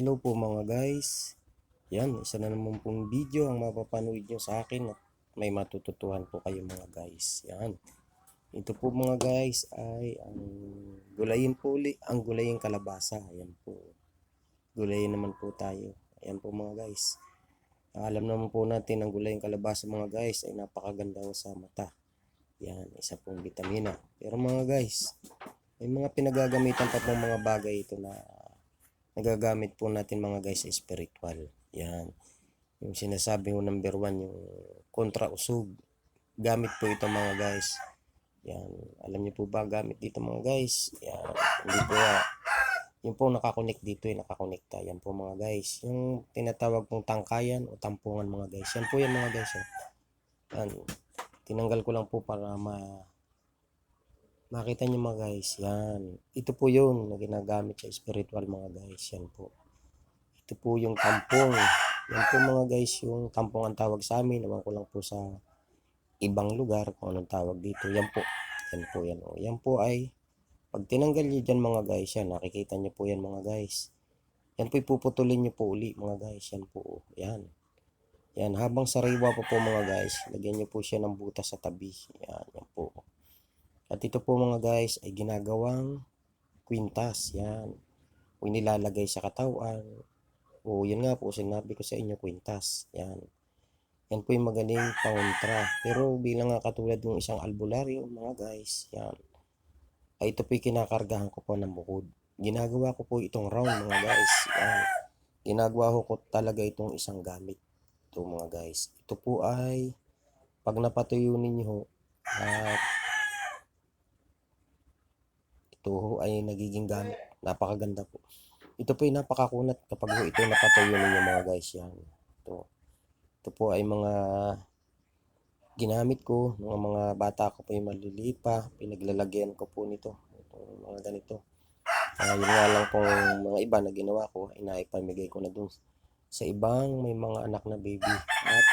Hello po mga guys. Yan, isa na naman pong video ang mapapanood nyo sa akin at may matututuhan po kayo mga guys. Yan. Ito po mga guys ay ang gulayin po uli, ang gulayin kalabasa. Yan po. Gulayin naman po tayo. Ayan po mga guys. Alam naman po natin ang gulayin kalabasa mga guys ay napakaganda sa mata. Yan, isa pong vitamina. Pero mga guys, may mga pinagagamitan pa pong mga bagay ito na nagagamit po natin mga guys sa spiritual. Yan. Yung sinasabi ko number one, yung kontra usog. Gamit po ito mga guys. Yan. Alam niyo po ba gamit dito mga guys? Yan. Hindi po ya. Yung po nakakonect dito, yung nakakonekta. Yan po mga guys. Yung tinatawag pong tangkayan o tampungan mga guys. Yan po yan mga guys. oh. Yan. Tinanggal ko lang po para ma Makita niyo mga guys, yan. Ito po yung na ginagamit sa spiritual mga guys, yan po. Ito po yung tampong. Yan po mga guys, yung tampong ang tawag sa amin. Naman ko lang po sa ibang lugar kung anong tawag dito. Yan po. Yan po yan. O. Yan po ay, pag tinanggal niyo dyan mga guys, yan. Nakikita niyo po yan mga guys. Yan po ipuputulin niyo po uli mga guys. Yan po. Yan. Yan. Habang sariwa po po mga guys, lagyan niyo po siya ng butas sa tabi. Yan. Yan po. At ito po mga guys ay ginagawang kwintas. Yan. O nilalagay sa katawan. O yun nga po sinabi ko sa inyo kwintas. Yan. Yan po yung magaling pangontra. Pero bilang nga katulad ng isang albularyo mga guys. Yan. Ay ito po yung kinakargahan ko po ng bukod. Ginagawa ko po itong round mga guys. Yan. Ginagawa ko, talaga itong isang gamit. Ito mga guys. Ito po ay pag napatuyo ninyo at ito ho ay nagiging gamit. Napakaganda po. Ito po ay napakakunat kapag ho ito napatuyo ninyo mga guys. Yan. Ito. Ito po ay mga ginamit ko mga mga bata ko po yung maliliit pa. Pinaglalagyan ko po nito. Ito, mga ganito. Ah, yun nga lang pong mga iba na ginawa ko ay naipamigay ko na dun sa ibang may mga anak na baby. At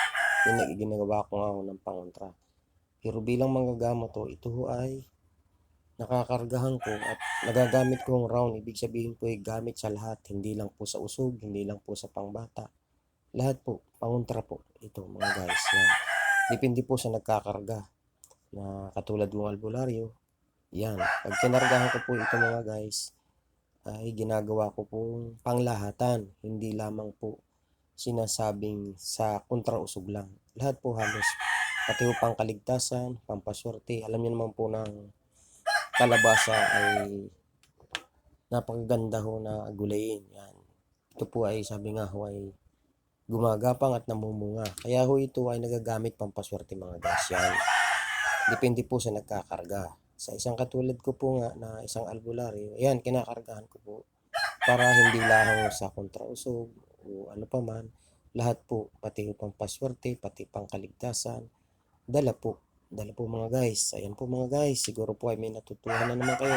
yun ginagawa ko nga ng pangontra. Pero bilang mga gamot to, ito ay nakakargahan ko at nagagamit ko ang round. Ibig sabihin po ay gamit sa lahat. Hindi lang po sa usog, hindi lang po sa pangbata. Lahat po, pangontra po. Ito mga guys. Yan. Depende po sa nagkakarga. Na katulad ng albularyo. Yan. Pag kinargahan ko po ito mga guys, ay ginagawa ko po panglahatan. Hindi lamang po sinasabing sa kontrausog lang. Lahat po halos. Pati po pangkaligtasan, pampaswerte. Alam niyo naman po ng kalabasa ay napakaganda ho na gulayin. Yan. Ito po ay sabi nga ho ay gumagapang at namumunga. Kaya ho ito ay nagagamit pampaswerte mga guys. Yan. Depende po sa nagkakarga. Sa isang katulad ko po nga na isang albularyo, yan, kinakargahan ko po para hindi lahang sa kontrausog o ano pa man. Lahat po, pati pang paswerte, pati pang kaligtasan, dala po. Dala po mga guys. Ayan po mga guys. Siguro po ay may natutuhan na naman kayo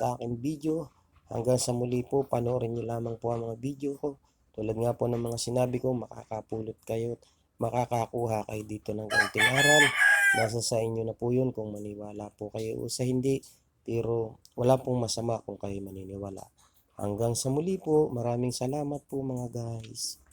sa aking video. Hanggang sa muli po, panoorin nyo lamang po ang mga video ko. Tulad nga po ng mga sinabi ko, makakapulot kayo, makakakuha kayo dito ng kaunting aral. Nasa sa inyo na po yun kung maniwala po kayo o sa hindi. Pero wala pong masama kung kayo maniniwala. Hanggang sa muli po, maraming salamat po mga guys.